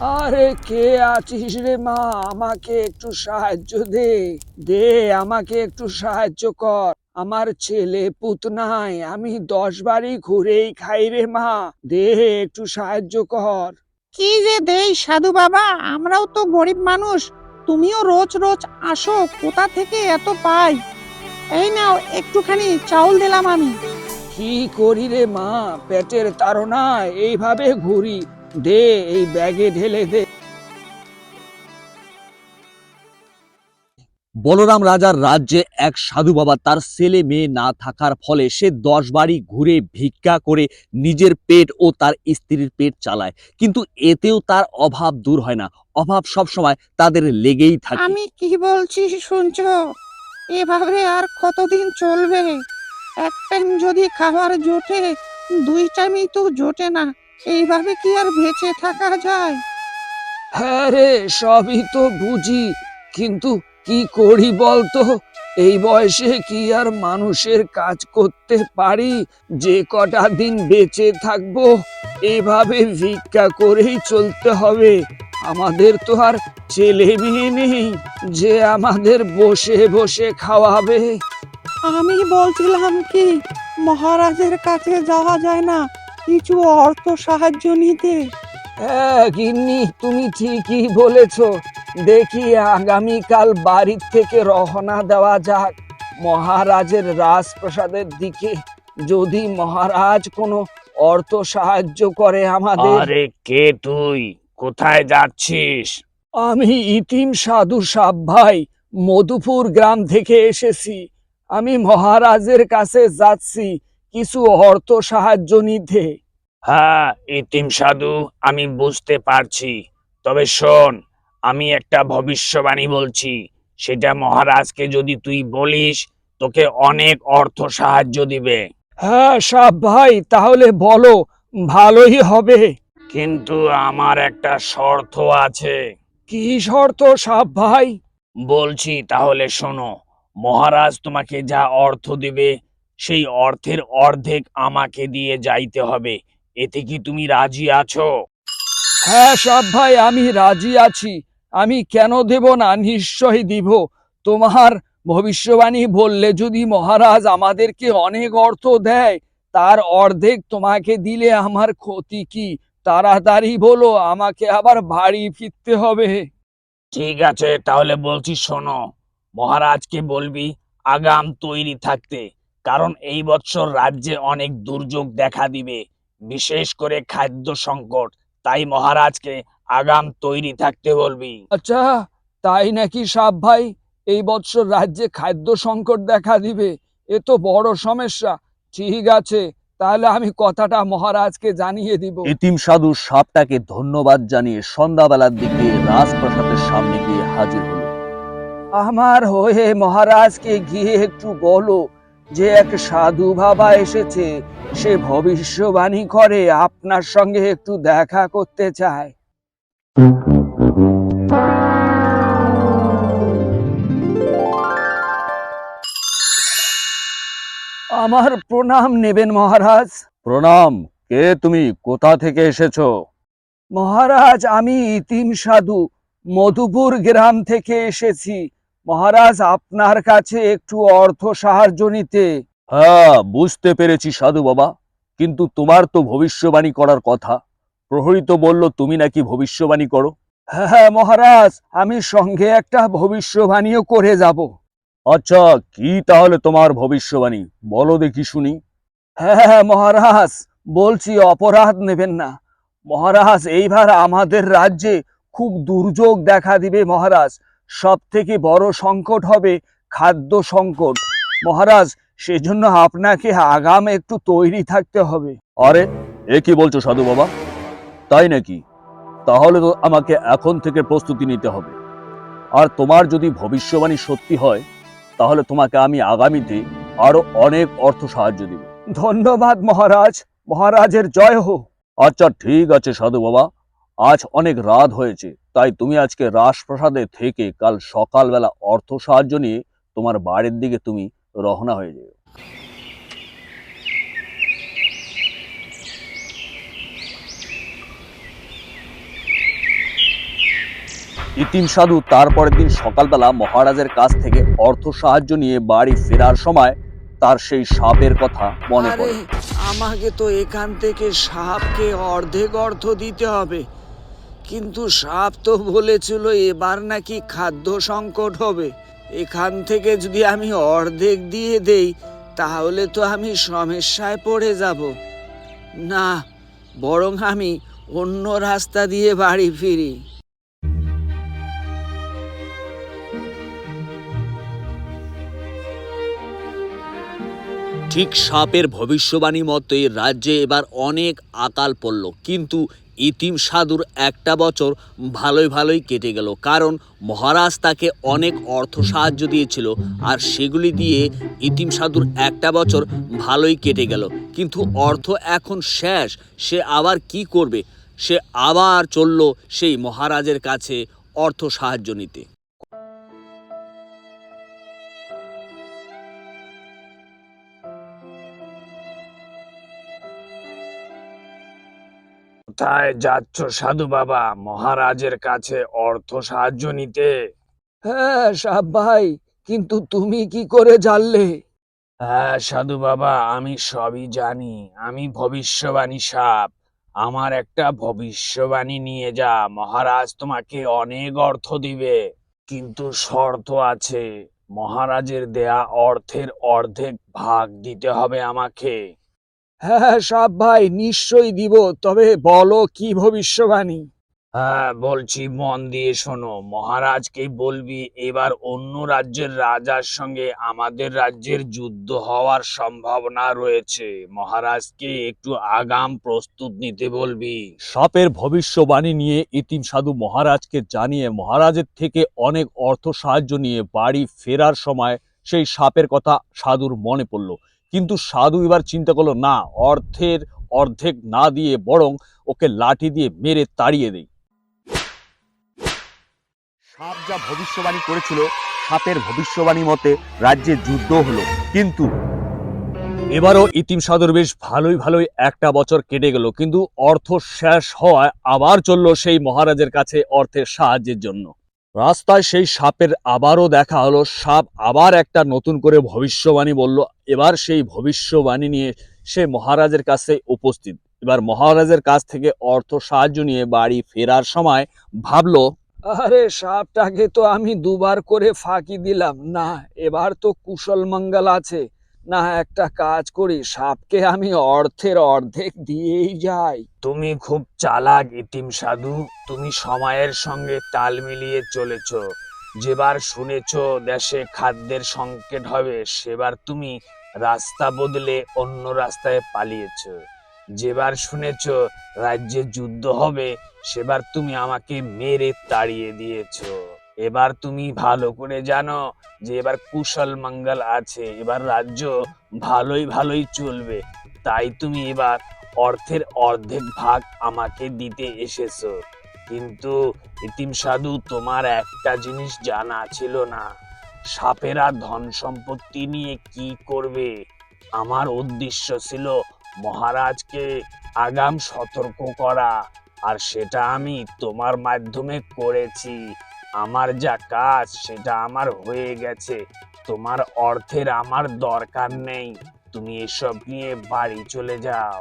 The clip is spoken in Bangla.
আরে কে আছিস রে মা? আমাকে একটু সাহায্য দে। দে আমাকে একটু সাহায্য কর। আমার ছেলে পুত নাই আমি দশ বাড়ি ঘুরেই খাই রে মা। দে একটু সাহায্য কর। কি যে দেই সাধু বাবা আমরাও তো গরিব মানুষ। তুমিও রোজ রোজ আসো কোথা থেকে এত পাই? এই নাও একটুখানি চাউল দিলাম আমি। কি করি রে মা? পেটের তাড়নায় এইভাবে ঘুরি। দে এই ব্যাগে ঢেলে দে। বলরাম রাজার রাজ্যে এক সাধু বাবা তার ছেলে মেয়ে না থাকার ফলে সে দশ বাড়ি ঘুরে ভিক্ষা করে নিজের পেট ও তার স্ত্রীর পেট চালায়। কিন্তু এতেও তার অভাব দূর হয় না। অভাব সবসময় তাদের লেগেই থাকে। আমি কি বলছি শুনছ? এভাবে আর কতদিন চলবে? এক টাইম যদি খাবার জোটে দুই টাইমই তো জোটে না। এইভাবে কি আর বেঁচে থাকা যায়? হ্যাঁ রে সবই তো বুঝি কিন্তু কি করি বলতো? এই বয়সে কি আর মানুষের কাজ করতে পারি? যে কটা দিন বেঁচে থাকব এভাবে ভিক্ষা করেই চলতে হবে। আমাদের তো আর ছেলে মেয়ে নেই যে আমাদের বসে বসে খাওয়াবে। আমি বলছিলাম কি মহারাজের কাছে যাওয়া যায় না। কিছু অর্থ সাহায্য নিতে? হ্যাঁ গিন্নি তুমি ঠিকই বলেছ। দেখি আগামীকাল বাড়ির থেকে রওনা দেওয়া যাক। মহারাজের রাজপ্রাসাদের দিকে যদি মহারাজ কোনো অর্থ সাহায্য করে আমাদের। আরে কে তুই? কোথায় যাচ্ছিস? আমি ইতিম সাধু সাব ভাই মধুপুর গ্রাম থেকে এসেছি। আমি মহারাজের কাছে যাচ্ছি। কিছু অর্থ সাহায্য নিতে হ্যাঁ ইতিম সাধু আমি বুঝতে পারছি। তবে শোন আমি একটা ভবিষ্যবাণী বলছি। সেটা মহারাজকে যদি তুই বলিস তোকে অনেক অর্থ সাহায্য দিবে। হ্যাঁ সাব ভাই তাহলে বলো ভালোই হবে। কিন্তু আমার একটা শর্ত আছে। কি শর্ত সাব ভাই? বলছি তাহলে শোনো মহারাজ তোমাকে যা অর্থ দিবে সেই অর্থের অর্ধেক আমাকে দিয়ে যাইতে হবে। এতে কি তুমি রাজি আছো? হ্যাঁ সাব ভাই আমি রাজি আছি। আমি কেন দেব না? নিশ্চয়ই দিব। তোমার ভবিষ্যবাণী বললে যদি মহারাজ আমাদেরকে অনেক অর্থ দেয় তার অর্ধেক তোমাকে দিলে আমার ক্ষতি কি? তাড়াতাড়ি বলো আমাকে আবার বাড়ি ফিরতে হবে। ঠিক আছে তাহলে বলছি শোনো মহারাজকে বলবি আগাম তৈরি থাকতে। কারণ এই বছর রাজ্যে অনেক দুর্যোগ দেখা দিবে বিশেষ করে খাদ্য সংকট। তাই মহারাজকে আগাম তৈরি থাকতে বলবি। আচ্ছা তাই নাকি সাব ভাই? এই বছর রাজ্যে খাদ্য সংকট দেখা দিবে এ তো বড় সমস্যা। ঠিক আছে তাহলে আমি কথাটা মহারাজকে জানিয়ে দিব। এতিম সাধু সাপটাকে ধন্যবাদ জানিয়ে সন্ধ্যাবেলার দিকে রাজপ্রাসাদের সামনে গিয়ে হাজির হলো। আমার হয়ে মহারাজকে গিয়ে একটু বলো যে এক সাধু বাবা এসেছে সে ভবিষ্যবাণী করে আপনার সঙ্গে একটু দেখা করতে চায়। আমার প্রণাম নেবেন মহারাজ। প্রণাম। কে তুমি? কোথা থেকে এসেছ? মহারাজ আমি ইতিম সাধু মধুপুর গ্রাম থেকে এসেছি। মহারাজ আপনার কাছে একটু অর্থ সাহায্য নিতে। হ্যাঁ বুঝতে পেরেছি সাধু বাবা কিন্তু তোমার তো ভবিষ্যবাণী করার কথা। প্রহরী তো বলল তুমি নাকি ভবিষ্যবাণী করো? হ্যাঁ মহারাজ আমি সঙ্গে একটা ভবিষ্যবাণীও করে যাব। আচ্ছা কি তাহলে তোমার ভবিষ্যবাণী? বলো দেখি শুনি। হ্যাঁ মহারাজ বলছি অপরাধ নেবেন না। মহারাজ এইবার আমাদের রাজ্যে খুব দুর্যোগ দেখা দিবে মহারাজ। সব থেকে বড় সংকট হবে খাদ্য সংকট। মহারাজ সেজন্য আপনাকে আগাম একটু তৈরি থাকতে হবে। আরে এ কি বলছো সাধু বাবা? তাই নাকি? তাহলে তো আমাকে এখন থেকে প্রস্তুতি নিতে হবে। আর তোমার যদি ভবিষ্যবাণী সত্যি হয় তাহলে তোমাকে আমি আগামীতে আরও অনেক অর্থ সাহায্য দেব। ধন্যবাদ মহারাজ। মহারাজের জয় হোক। আচ্ছা ঠিক আছে সাধু বাবা। আজ অনেক রাত হয়েছে। তাই তুমি আজকে রাজপ্রাসাদে থেকে কাল সকালবেলা অর্থ সাহায্য নিয়ে তোমার বাড়ির দিকে তুমি রওনা হয়ে যাবে ইতিম সাধু তারপরের দিন সকালবেলা মহারাজের কাছ থেকে অর্থ সাহায্য নিয়ে বাড়ি ফেরার সময় তার সেই সাপের কথা মনে পড়ে। আমাকে তো এখান থেকে সাপকে অর্ধেক অর্থ দিতে হবে। কিন্তু সাপ তো বলেছিল এবার নাকি খাদ্য সংকট হবে। এখান থেকে যদি আমি অর্ধেক দিয়ে দেই, তাহলে তো আমি সমস্যায় পড়ে যাব। না, বরং আমি অন্য রাস্তা দিয়ে বাড়ি ফিরি। ঠিক সাপের ভবিষ্যবাণী মতোই রাজ্যে এবার অনেক আকাল পড়ল, কিন্তু ইতিম সাধুর একটা বছর ভালোই ভালোই কেটে গেল। কারণ মহারাজ তাকে অনেক অর্থ সাহায্য দিয়েছিল আর সেগুলি দিয়ে ইতিম সাধুর একটা বছর ভালোই কেটে গেল। কিন্তু অর্থ এখন শেষ, সে আবার কি করবে? সে আবার চলল সেই মহারাজের কাছে অর্থ সাহায্য নিতে। কোথায় যাচ্ছ, সাধু বাবা? মহারাজের কাছে অর্থ সাহায্য নিতে। হ্যাঁ সাপ ভাই, কিন্তু তুমি কি করে জানলে? হ্যাঁ সাধু বাবা, আমি সবই জানি। আমি ভবিষ্যবাণী সাপ আমার একটা ভবিষ্যবাণী নিয়ে যা। মহারাজ তোমাকে অনেক অর্থ দিবে। কিন্তু শর্ত আছে। মহারাজের দেয়া অর্থের অর্ধেক ভাগ দিতে হবে আমাকে। হ্যাঁ সাপ ভাই নিশ্চয়ই দিব। তবে বলো কি ভবিষ্যবাণী? হ্যাঁ বলছি মন দিয়ে শোনো। মহারাজকে বলবি এবার অন্য রাজ্যের রাজার সঙ্গে আমাদের রাজ্যের যুদ্ধ হওয়ার সম্ভাবনা রয়েছে। মহারাজকে একটু আগাম প্রস্তুত নিতে বলবি। সাপের ভবিষ্যবাণী নিয়ে ইতিম সাধু মহারাজকে জানিয়ে মহারাজের থেকে অনেক অর্থ সাহায্য নিয়ে বাড়ি ফেরার সময় সেই সাপের কথা সাধুর মনে পড়ল। কিন্তু সাধু এবার চিন্তা করল না অর্থের অর্ধেক না দিয়ে বরং ওকে লাঠি দিয়ে মেরে তাড়িয়ে দেই। সাপ যা ভবিষ্যবাণী করেছিল সাপের ভবিষ্যবাণী মতে রাজ্যে যুদ্ধ হলো কিন্তু এবারও ইতিম সাধুর বেশ ভালোই ভালোই একটা বছর কেটে গেল কিন্তু অর্থ শেষ হওয়ায় আবার চলল সেই মহারাজের কাছে অর্থের সাহায্যের জন্য। রাস্তায় সেই সাপের আবারও দেখা হলো। সাপ আবার একটা নতুন করে ভবিষ্যবাণী বলল। এবার সেই ভবিষ্যবাণী নিয়ে সে মহারাজের কাছে উপস্থিত। এবার মহারাজের কাছ থেকে অর্থ সাহায্য নিয়ে বাড়ি ফেরার সময় ভাবলো, আরে সাপটাকে তো আমি দুবার করে ফাঁকি দিলাম। না, এবার তো কুশল মঙ্গল আছে। না, একটা কাজ করি, সাপকে আমি অর্থের অর্ধেক দিয়েই যাই। তুমি খুব চালাক, ইতিম সাধু। তুমি সময়ের সঙ্গে তাল মিলিয়ে চলেছ। যেবার শুনেছ দেশে খাদ্যের সংকট হবে, সেবার তুমি রাস্তা বদলে অন্য রাস্তায় পালিয়েছ। যেবার শুনেছ রাজ্যে যুদ্ধ হবে, সেবার তুমি আমাকে মেরে তাড়িয়ে দিয়েছ। এবার তুমি ভালো করে জানো যে এবার কুশল মঙ্গল আছে, এবার রাজ্য ভালোই ভালোই চলবে। তাই তুমি এবার অর্থের অর্ধেক ভাগ আমাকে দিতে এসেছ। কিন্তু ইতিম সাধু, তোমার একটা জিনিস জানা ছিল না। সাপেরা ধন সম্পত্তি নিয়ে কি করবে? আমার উদ্দেশ্য ছিল মহারাজকে আগাম সতর্ক করা, আর সেটা আমি তোমার মাধ্যমে করেছি। আমার যা কাজ, সেটা আমার হয়ে গেছে। তোমার অর্থের আমার দরকার নেই। তুমি এসব নিয়ে বাড়ি চলে যাও।